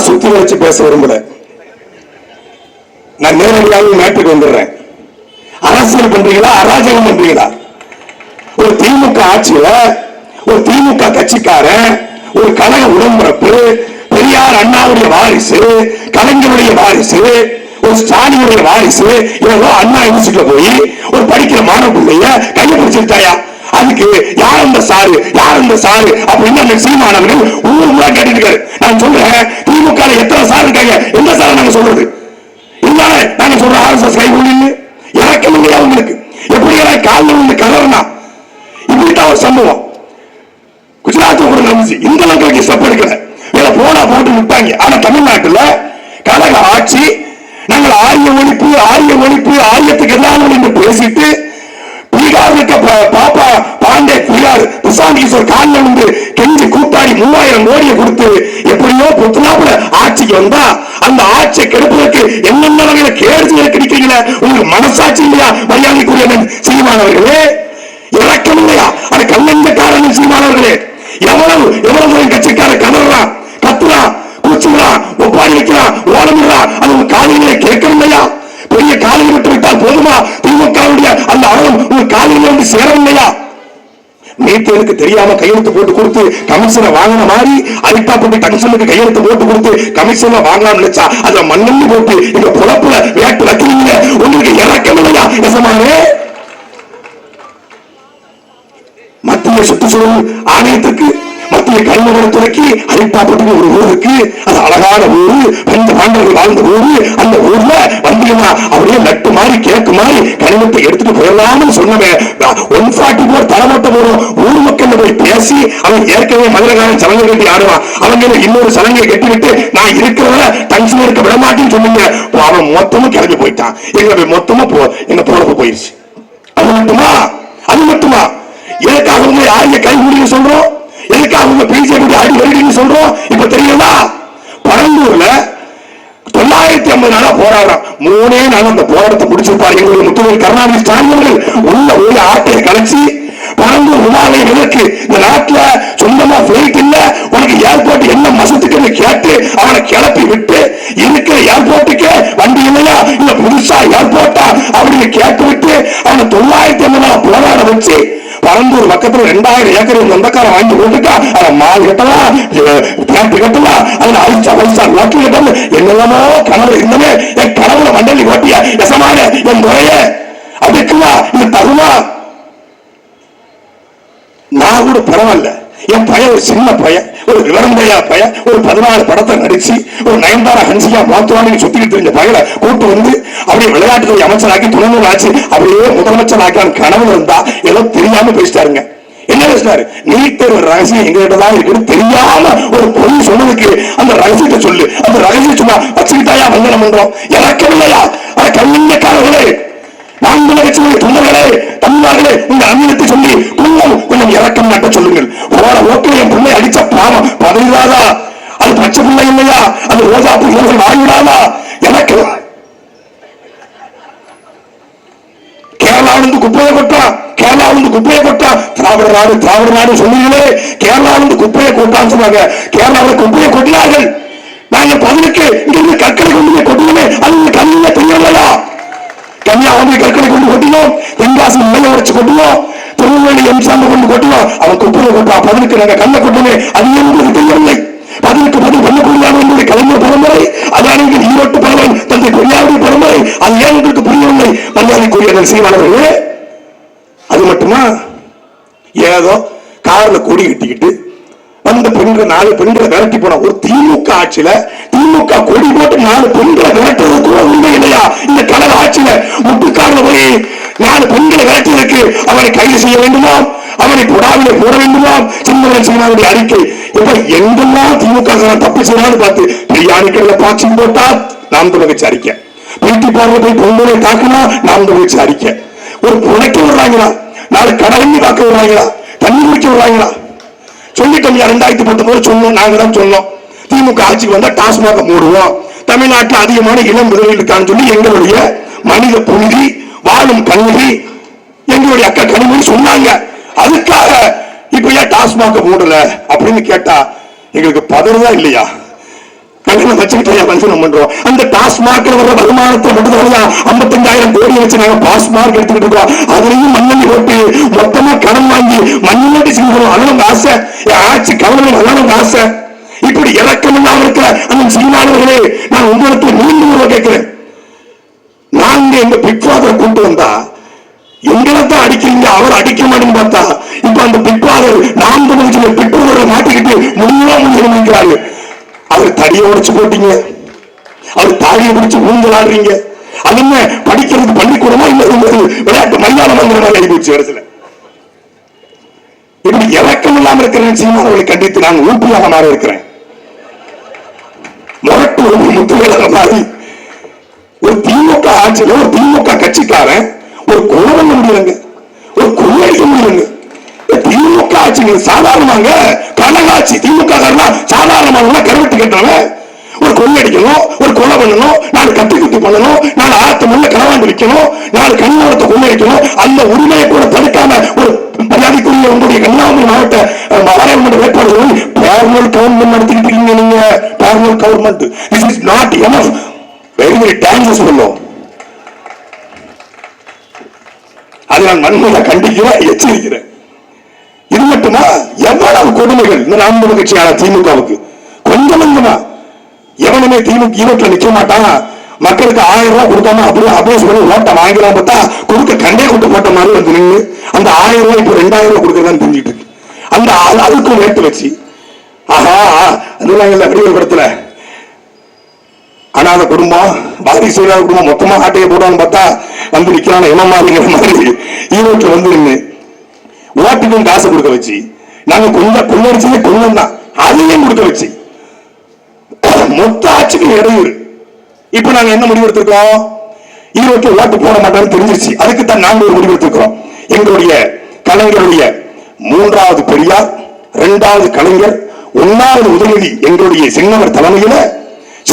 நான் சுத்தி வச்சு பேச விரும்பல. நான் நேரடியாக மேட்டுக்கு வந்துடுறேன். அரசியல் பண்றீங்களா? அராஜகம் பண்றீங்களா? ஒரு திமுக ஆட்சியில ஒரு திமுக கட்சிக்காரன் ஒரு கழக உடன்பிறப்பு பெரியார் அண்ணாவுடைய வாரிசு கலைஞருடைய வாரிசு ஒரு ஸ்டாலினுடைய வாரிசு இவங்க அண்ணா யூனிவர்சிட்டியில போய் ஒரு படிக்கிற மாணவ பிள்ளைய கையை பிடிச்சிருக்காயா அதுக்கு யார் அந்த சாரு? யார் அந்த சாரு? அப்படின்னு அந்த சீமானவர்கள் ஊர் ஊரா கேட்டுட்டு இருக்காரு. நான் சொல்றேன் திமுக எத்தனை சார் இருக்காங்க? எந்த சார் நாங்க சொல்றது? இருந்தால நாங்க சொல்ற ஆர்எஸ்எஸ் கை ஊழின்னு இறக்கம் இல்லையா உங்களுக்கு? எப்படி எல்லாம் காலில் வந்து கலர்னா இப்படித்தான் ஒரு சம்பவம். குஜராத் கூட நடந்துச்சு. இந்த அளவுக்கு ஸ்டெப் எடுக்கல. இதை போனா போட்டு விட்டாங்க ஆனா தமிழ்நாட்டுல கழக ஆட்சி நாங்கள் ஆரிய ஒழிப்பு ஆரிய ஒழிப்பு ஆரியத்துக்கு எல்லாம் என்று பேசிட்டு பீகார் இருக்க பாப்பா பாண்டே பீகார் பிரசாந்த் கிஷோர் காலில் வந்து கெஞ்சி கூத்தாடி மூவாயிரம் கோடியை கொடுத்து எப்படியோ பொத்துலாப்புல ஆட்சிக்கு வந்தா அந்த ஆட்சியை கெடுப்பதற்கு என்னென்ன வகையில கேடு கிடைக்கிறீங்களே உங்களுக்கு மனசாட்சி இல்லையா? மரியாதைக்குரிய சீமானவர்களே இறக்கம் இல்லையா? அது கல்லஞ்சக்காரன் சீமானவர்களே எவ்வளவு எவ்வளவு தூரம் கட்சிக்கார கதறான் நேத்தியனுக்கு தெரியாம கையெழுத்து போட்டு கொடுத்து கமிஷனை வாங்கின மாதிரி அரிட்டா போட்டு கமிஷனுக்கு கையெழுத்து போட்டு கொடுத்து கமிஷனை வாங்கலாம் நினைச்சா அதுல மண்ணெண்ணி போட்டு இந்த புலப்புல வேட்டு வைக்கிறீங்க உங்களுக்கு இறக்கமில்லையா எசமானே மத்திய சுற்றுச்சூழல் ஆணையத்துக்கு மத்திய கல்வித்துறைக்கு அரிட்டாப்பட்டு ஒரு ஊர் இருக்கு அது அழகான ஊரு பஞ்ச பாண்டவர்கள் வாழ்ந்த ஊரு அந்த ஊர்ல வந்தீங்கன்னா அப்படியே நட்டு மாதிரி கேக்கு மாதிரி கனிமத்தை எடுத்துட்டு போயிடலாம்னு சொன்னவன் ஒன் ஃபார்ட்டி போர் தலைமட்டம் வரும் ஊர் மக்கள் போய் பேசி அவன் ஏற்கனவே மதுரகாரன் சலங்கை கட்டி ஆடுவான். அவங்க இன்னொரு சலங்கை கட்டிவிட்டு நான் இருக்கிறவன டங்ஷன் இருக்க விட மாட்டேன்னு சொன்னீங்க அவன் மொத்தமும் கிளம்பி போயிட்டான். எங்க மொத்தமா போ எங்க பொழப்பு போயிருச்சு. அது மட்டுமா? அது மட்டுமா? எதுக்காக உங்க கை கைகூடின்னு சொல்றோம்? எதுக்காக உங்க பிஜேபி அடி வருடின்னு சொல்றோம்? இப்ப தெரியுமா பரந்தூர்ல தொள்ளாயிரத்தி ஐம்பது நாளா போராடுறோம் மூணே நாள் அந்த போராட்டத்தை முடிச்சிருப்பாரு. எங்களுடைய முத்துவர் கருணாநிதி ஸ்டாலின் உள்ள ஒரு ஆட்டையை கலைச்சு பரந்தூர் விமானம் எதற்கு இந்த நாட்டுல சொந்தமா பிளைட் இல்ல. உனக்கு ஏர்போர்ட் என்ன மசத்துக்குன்னு கேட்டு அவனை கிளப்பி விட்டு இருக்கிற ஏர்போர்ட்டுக்கு வண்டி இல்லையா? அப்படின்னு கேட்டு விட்டு அவனை தொள்ளாயிரத்தி ஐம்பது நாள் போராட வச்சு பரந்தூர் பக்கத்துல ரெண்டாயிரம் ஏக்கர் சொந்தக்காரன் வாங்கி போட்டுட்டா அவன் மால் கட்டலாம் பேண்ட் கட்டலாம் அதுல அழிச்சா வயசா லோக்கல் கட்டணும் என்னெல்லாமோ கனவு இருந்தமே என் கனவுல மண்டலி ஓட்டிய எசமான என் முறைய. அதுக்குவா இந்த தருமா? நான் கூட பரவாயில்ல. என் பையன் ஒரு சின்ன பையன் ஒரு விவரம்பையா பையன் ஒரு பதினாலு படத்தை நடிச்சு ஒரு நயன்தாரா ஹன்சியா மாத்துவானு சுத்திட்டு இருந்த பையனை கூட்டு வந்து அப்படியே விளையாட்டுத்துறை அமைச்சராக்கி துணைமுறை ஆச்சு அப்படியே முதலமைச்சர் ஆக்கான கனவு இருந்தா ஏதோ தெரியாம பேசிட்டாருங்க. என்ன பேசினாரு? நீட் தேர்வு ரகசியம் எங்ககிட்ட தான் இருக்குன்னு தெரியாம ஒரு பொருள் சொன்னதுக்கு அந்த ரகசியத்தை சொல்லு. அந்த ரகசியம் சொன்னா வச்சுக்கிட்டாயா வந்தனம் பண்றோம் இறக்கவில்லையா? அத கண்ணியக்காரர்களே நான்கு லட்சம் தொண்டர்களே தமிழ்நாடுகளே இந்த அந்நியத்தை சொல்லி கொஞ்சம் கொஞ்சம் இறக்கம் நாட்ட சொல்லுங்கள். போற ஓட்டு என் பிள்ளை அடிச்ச பாவம் பதவிடாதா அது பச்சை பிள்ளை இல்லையா? அது ரோஜா பூ இவர்கள் வாங்கிடாதா எனக்கு கேரளாவிலிருந்து குப்பையை கொட்டா கேரளாவிலிருந்து குப்பையை கொட்டா. திராவிட நாடு திராவிட நாடு சொன்னீங்களே கேரளாவிலிருந்து குப்பையை கொட்டான்னு சொன்னாங்க. கேரளாவில் குப்பையை கொட்டினார்கள். நாங்க பதிலுக்கு இங்கிருந்து கற்களை கொண்டு போய் கொட்டுவோமே. அது உங்களுக்கு கண்ணில தெரியலையா கன்னியாகுமரி கற்களை கொண்டு கொட்டினோம் தென்காசி நிலைய உடைச்சு கொட்டுவோம். திருநெல்வேலி எம்சாம கொண்டு கொட்டுவோம். அவன் குப்பையை கொட்டா பதிலுக்கு நாங்க கல்ல கொட்டுமே அது எங்களுக்கு தெரியவில்லை? பதிலுக்கு பதில் பண்ணக்கூடியவர்களுடைய கலைஞர் பரம்பரை அதானிகள் ஈரோட்டு பரம்பரை தந்தை பெரியாருடைய பரம்பரை அது ஏன் உங்களுக்கு புரியவில்லை? மரியாதைக்குரிய சீமானவர்களே அது மட்டுமா? ஏதோ கார்ல கொடி கட்டிக்கிட்டு வந்த பெண்கள் நாலு பெண்களை விரட்டி போன ஒரு திமுக ஆட்சியில திமுக கொடி போட்டு நாலு பெண்களை வைத்து அவனை கைது செய்ய வேண்டுமா? அவனை புடாவிலே போட வேண்டுமா? சின்னவன் சீனாவுடைய அறிக்கை இப்ப எங்கெல்லாம் திமுக தப்பு செய்யலாம்னு பார்த்து பெரியாணிக்கல்ல பாய்ச்சி போட்டா நாம் துணை அறிக்கை வீட்டு பார்வை போய் பொங்கலை தாக்கினா நாம் துணை அறிக்கை ஒரு புழைக்க விடுறாங்களா நாலு கடலி காக்க விடுறாங்களா தண்ணி குடிக்க விடுறாங்களா சொல்லிட்டோம் ரெண்டாயிரத்தி பத்தொன்பது சொன்னோம் நாங்க தான் சொன்னோம். திமுக ஆட்சிக்கு வந்தா டாஸ்மாக மூடுவோம். தமிழ்நாட்டில் அதிகமான இளம் முதலீடு இருக்கான்னு சொல்லி எங்களுடைய மனித புனிதி வாழும் கல்வி எங்களுடைய அக்கா கனிமொழி சொன்னாங்க. அதுக்காக இப்ப ஏன் டாஸ்மாக மூடல அப்படின்னு கேட்டா எங்களுக்கு பதறுதா இல்லையா? கல்யாணம் வச்சுக்கிட்டே வஞ்சனம் பண்றோம் அந்த டாஸ்மார்க்ல வர வருமானத்தை மட்டும் ஐம்பத்தஞ்சாயிரம் கோடி வச்சு நாங்க பாஸ்மார்க் எடுத்துக்கிட்டு இருக்கோம். அதுலயும் மண்ணெண்ணி போட்டு மொத்தமா கடன் வாங்கி மண்ணெண்ணி செஞ்சோம் அதெல்லாம் ஆசை. என் ஆட்சி கவனம் அதெல்லாம் ஆசை. இப்படி இறக்கம் இல்லாம இருக்கிற அந்த சீமானவர்களே நான் உங்களுக்கு மீண்டும் கேட்கிறேன். நாங்க எங்க பிக் ஃபாதரை கொண்டு வந்தா எங்களை அவர் அடிக்க மாட்டேன்னு பார்த்தா இப்ப அந்த பிற்பாளர் நாம் தமிழ் பிக் மாட்டிக்கிட்டு முடியவா முடிஞ்சிருக்கிறாரு அவர் தடியை உடைச்சு போட்டீங்க. அவர் தாடியை பிடிச்சு ஊஞ்சலாடுறீங்க. அது என்ன படிக்கிறது பள்ளிக்கூடமா இல்ல விளையாட்டு மைதானம் வாங்குற மாதிரி ஆகி போச்சு இப்படி இறக்கம் இல்லாம இருக்கிற சீமானவர்களை கண்டித்து நான் ஊப்பியாக மாற இருக்கிறேன். முரட்டு ஒரு முத்துவேலர மாறி ஒரு திமுக ஆட்சியில் ஒரு திமுக கட்சிக்காரன் ஒரு கொலை முடியலங்க ஒரு கொள்ளையடிக்க திமுக ஆட்சி சாதாரணமாங்க. கனகாட்சி திமுக காரனா சாதாரணமாக கருவெட்டு கேட்டவன் ஒரு கொள்ளடிக்கணும் ஒரு கொலை பண்ணணும் நாலு கட்டி குத்தி பண்ணணும் நாலு ஆத்த முள்ள களவாண்டு வைக்கணும் நாலு கண்ணோரத்தை கொள்ளடிக்கணும் அந்த உரிமையை கூட தடுக்காம ஒரு மரியாதைக்குரிய உங்களுடைய கன்னியாகுமரி மாவட்ட அஹ், பாராளுமன்ற வேட்பாளர்கள் பேரல் கவர்மெண்ட் நடத்திக்கிட்டு இருக்கீங்க நீங்க. Parallel government this is not enough very very dangerous சொல்லும் அதை நான் வன்முறை கண்டிக்கிறேன் எச்சரிக்கிறேன். இது மட்டுமா? எவ்வளவு கொடுமைகள்? இந்த நாம் கட்சியான திமுகவுக்கு. கொஞ்சம் கொஞ்சமா. எவனுமே திமுக ஈரோட்டில் நிக்க மாட்டான். மக்களுக்கு ஆயிரம் ரூபாய் கொடுக்காம அப்படியே அப்படியே பண்ணி ஓட்டை வாங்கிக்கலாம் பார்த்தா கொடுக்க கண்டே கொண்டு போட்ட மாதிரி வந்து நின்று அந்த ஆயிரம் ரூபாய் இப்போ ரெண்டாயிரம் ரூபாய் கொடுக்கறதான்னு தெரிஞ்சுட்டு இருக்கு. அந்த அதுக்கும் ரேட்டு வச்சு ஆஹா அதெல்லாம் இல்லை அப்படியே படத்துல. அனாத குடும்பம் பாதி குடும்பம் மொத்தமா ஆட்டையை போடுவான்னு பார்த்தா வந்து நிக்கிறான எமமாதிங்கிற மாதிரி? ஈரோட்டில் வந்து நின்று ஓட்டுக்கும் காசு கொடுக்க வச்சு நாங்க கொஞ்சம் கொள்ளடிச்சதே கொஞ்சம் தான். அதையும் கொடுக்க வச்சு. மொத்த ஆட்சிக்கு இடையூறு. இப்ப நாங்க என்ன முடிவு எடுத்திருக்கோம்? ஈரோட்டில் ஓட்டு போட மாட்டோம்னு தெரிஞ்சிருச்சு. அதுக்கு தான் நாங்க ஒரு முடிவு எடுத்திருக்கிறோம். எங்களுடைய கலைஞருடைய மூன்றாவது பெரியார் இரண்டாவது கலைஞர் ஒன்னாவது உதயநிதி எங்களுடைய சின்னவர் தலைமையில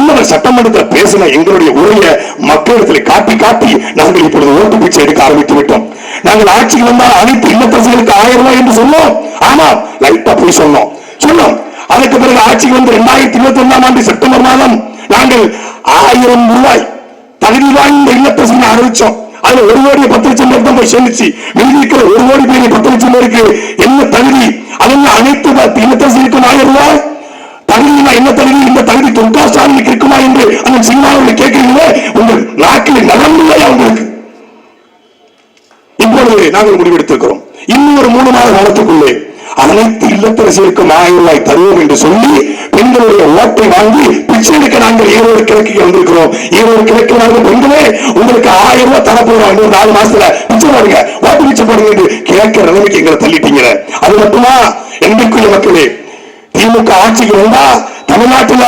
சின்னவர் சட்டமன்றத்தில் பேசின எங்களுடைய உரைய மக்களிடத்தில் காட்டி காட்டி நாங்கள் இப்பொழுது ஓட்டு பிச்சை எடுக்க ஆரம்பித்து விட்டோம். நாங்கள் ஆட்சிக்கு வந்தால் அனைத்து இல்லத்தரசிகளுக்கு ஆயிரம் ரூபாய் என்று சொன்னோம். ஆமா லைட்டா போய் சொன்னோம். சொன்னோம். அதுக்கு பிறகு ஆட்சிக்கு வந்து இரண்டாயிரத்தி இருபத்தி ஒன்றாம் ஆண்டு செப்டம்பர் மாதம் நாங்கள் ஆயிரம் ரூபாய் தகுதி வாய்ந்த இல்லத்தரசனை அறிவிச்சோம். அதுல ஒரு கோடி பத்து லட்சம் பேர் தான் போய் சேர்ந்துச்சு மீதி இருக்கிற ஒரு கோடி பேர் பத்து லட்சம் பேருக்கு என்ன தகுதி? அதெல்லாம் அனைத்து பத்து ஆயிரம் ரூபாய். தகுதினா என்ன தகுதி இந்த தகுதி தொண்டா ஸ்டாலினுக்கு இருக்குமா என்று அந்த சினிமாவில் கேட்கிறீங்களே உங்கள் நாட்டில் நலன்மையா அவங்களுக்கு இப்பொழுது நாங்கள் முடிவெடுத்திருக்கிறோம். இன்னும் ஒரு மூணு மாத காலத்துக்குள்ளே அனைத்து இல்லத்தரசிகளுக்கும் ஆயிரம் ரூபாய் தருவோம் என்று சொல்லி பெண்களுடைய ஓட்டை வாங்கி பிச்சை எடுக்க நாங்கள் ஈரோடு கிழக்கு வந்திருக்கிறோம். ஈரோடு கிழக்கு நாங்கள் பெண்களே உங்களுக்கு ஆயிரம் ரூபாய் தரப்போறோம் இன்னும் நாலு மாசத்துல பிச்சை பாருங்க ஓட்டு பிச்சை போடுங்க என்று கேட்கிற நிலைமைக்கு எங்களை தள்ளிட்டீங்க. அது மட்டுமா? எங்களுக்குரிய மக்களே திமுக ஆட்சிக்கு வந்தா தமிழ்நாட்டில்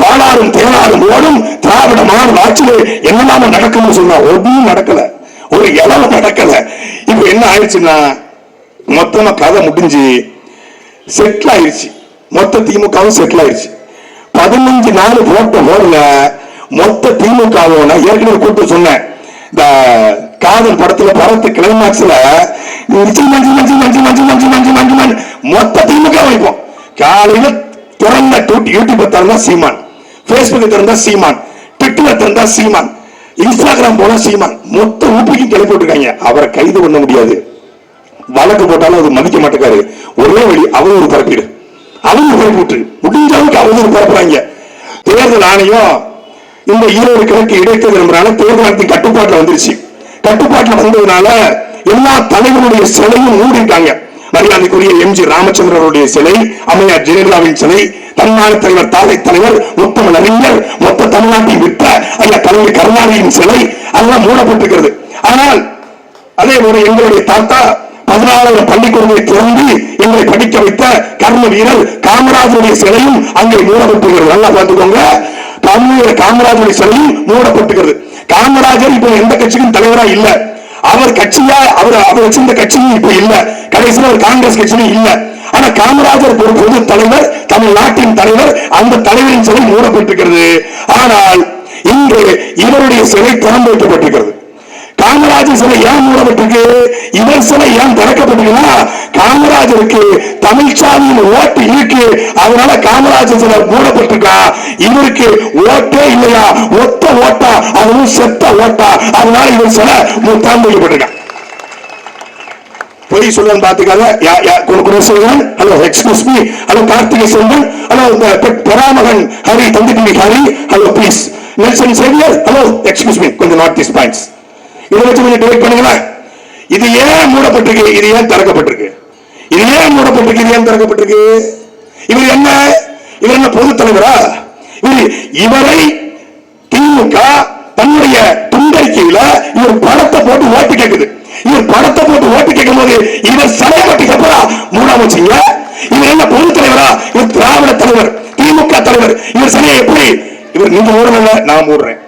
பாலாறும் தேனாறும் ஓடும் திராவிட மாணவர் ஆட்சியில என்னெல்லாம நடக்கும்னு சொன்னா ஒன்றும் நடக்கல ஒரு இளவு நடக்கல இப்போ என்ன ஆயிடுச்சுன்னா மொத்தமாக கதை முடிஞ்சு செட்டில் ஆயிடுச்சு மொத்த திமுகவும் செட்டில் ஆயிடுச்சு பதினஞ்சு நாள் போட்ட போடுங்க மொத்த திமுகவும் நான் ஏற்கனவே கூப்பிட்டு சொன்னேன் இந்த காதல் படத்துல படத்து கிளைமாக்ஸ்ல மொத்த திமுக வைப்போம் காலையில திறந்த யூடியூப் திறந்தா சீமான். பேஸ்புக் திறந்தா சீமான். ட்விட்டர் திறந்தா சீமான். இன்ஸ்டாகிராம் போனா சீமான். மொத்த ஊப்பிக்கும் கிளப்பி விட்டுருக்காங்க அவரை கைது பண்ண முடியாது. வழக்கு போட்டாலும் அது மதிக்க மாட்டேங்காரு ஒரே வழி அவதூறு பரப்பிடு அவதூறு பரப்பிட்டு முடிஞ்ச அளவுக்கு அவதூறு பரப்புறாங்க தேர்தல் ஆணையம் இந்த ஈரோடு கிழக்கு இடைத்தேர்தல் விரும்புறாங்க தேர்தல் ஆணையத்தின் கட்டுப்பாட்டில் வந்துருச்சு. கட்டுப்பாட்டில் வந்ததுனால எல்லா தலைவருடைய சிலையும் மூடிட்டாங்க மரியாதைக்குரிய எம் ஜி ராமச்சந்திரனுடைய சிலை அம்மையார் ஜெயலலிதாவின் சிலை தமிழ்நாடு தலைவர் தாலை தலைவர் முத்தமிழ் அறிஞர் மொத்த தமிழ்நாட்டை விட்ட ஐயா தலைவர் கருணாநிதியின் சிலை அதெல்லாம் மூடப்பட்டிருக்கிறது. ஆனால் அதே போல எங்களுடைய தாத்தா பதினாலாயிரம் பள்ளிக்கூடங்களை திறந்து எங்களை படிக்க வைத்த கர்ம வீரர் காமராஜருடைய சிலையும் அங்கே மூடப்பட்டிருக்கிறது. நல்லா பார்த்துக்கோங்க. தமிழர் காமராஜருடைய சிலையும் மூடப்பட்டுகிறது காமராஜர் இப்ப எந்த கட்சிக்கும் தலைவரா இல்ல. அவர் கட்சியா அவர் அவர் வச்சிருந்த கட்சியும் இப்ப இல்ல. கடைசியில் ஒரு காங்கிரஸ் கட்சியும் இல்ல. ஆனா காமராஜர் ஒரு பொது தலைவர் தமிழ்நாட்டின் தலைவர் அந்த தலைவரின் சிலை மூடப்பட்டிருக்கிறது. ஆனால் இன்று இவருடைய சிலை திறந்து வைக்கப்பட்டிருக்கிறது. காமராஜர் சிலை ஏன் மூடப்பட்டிருக்கு? இவர் சிலை ஏன் திறக்கப்பட்டிருக்குன்னா காமராஜருக்கு தமிழ்ச்சாமியின் ஓட்டு இருக்கு. அதனால காமராஜர் சிலை மூடப்பட்டிருக்கா? இவருக்கு ஓட்டே இல்லையா? ஒத்த ஓட்டா? அதுவும் செத்த ஓட்டா? அதனால இவர் சிலை முத்தாம் வைக்கப்பட்டிருக்கா பொய் சொல்லுன்னு பாத்துக்காத யா- யா- குண- hello excuse me hello Karthigai Selvan hello பெராமகன் Hari தந்திட்டி Hari hello please Nelson Xavier. Hello excuse me கொஞ்சம் நாட் திஸ் பாயிண்ட்ஸ் இதை வச்சு கொஞ்சம் டிவைட் பண்ணுங்களேன். இது ஏன் மூடப்பட்டிருக்கு? இது ஏன் திறக்கப்பட்டிருக்கு? இது ஏன் மூடப்பட்டிருக்கு? இது ஏன் திறக்கப்பட்டிருக்கு? இவர் என்ன? இவர் என்ன பொது தலைவரா? இவர் இவரை திமுக தன்னுடைய துண்டறிக்கையில இவர் படத்தை போட்டு ஓட்டு கேட்குது இவர் படத்தை போட்டு ஓட்டு கேட்கும் போது இவர் சிலை பட்டி கப்பரா மூடாம வச்சீங்க. இவர் என்ன பொது தலைவரா? இவர் திராவிட தலைவர் திமுக தலைவர். இவர் சிலையை எப்படி? இவர் நீங்க மூடல நான் மூடுறேன்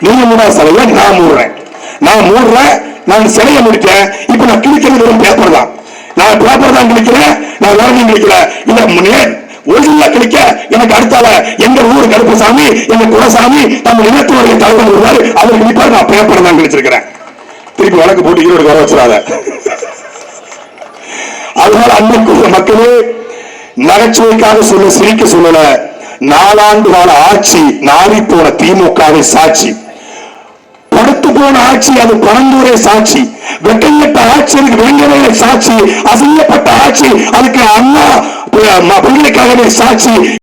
நீங்க மூடா சிலைய நான் மூடுறேன். நான் மூடுறேன் நான் சிலையை முடிக்கிறேன். இப்ப நான் கிழிக்கிறது வெறும் பேப்பர் தான். நான் பேப்பர் தான் கிழிக்கிறேன் நான் வேற கிழிக்கல. இல்ல ஒழுங்கா கிழிக்க எனக்கு அடுத்தால எங்க ஊர் கருப்பசாமி எங்க குலசாமி நம்ம இனத்தோடைய தலைவர் இருந்தாரு அவர் கிழிப்பாரு நான் பேப்பர் தான் கிழிச்சிருக்கிறேன். திருப்பி வழக்கு போட்டு ஈரோடு வர வச்சிடாத. அதனால அன்புக்குரிய மக்களே நகைச்சுவைக்காக சொல்ல சிரிக்க சொல்லல. நாலாண்டு கால ஆட்சி நாரி போன திமுகவை சாட்சி. படுத்து போன ஆட்சி அது பரந்தூரை சாட்சி. வெட்டப்பட்ட ஆட்சி அதுக்கு வேங்கவேலை சாட்சி. அசையப்பட்ட ஆட்சி அதுக்கு அண்ணா பிள்ளைக்காகவே சாட்சி.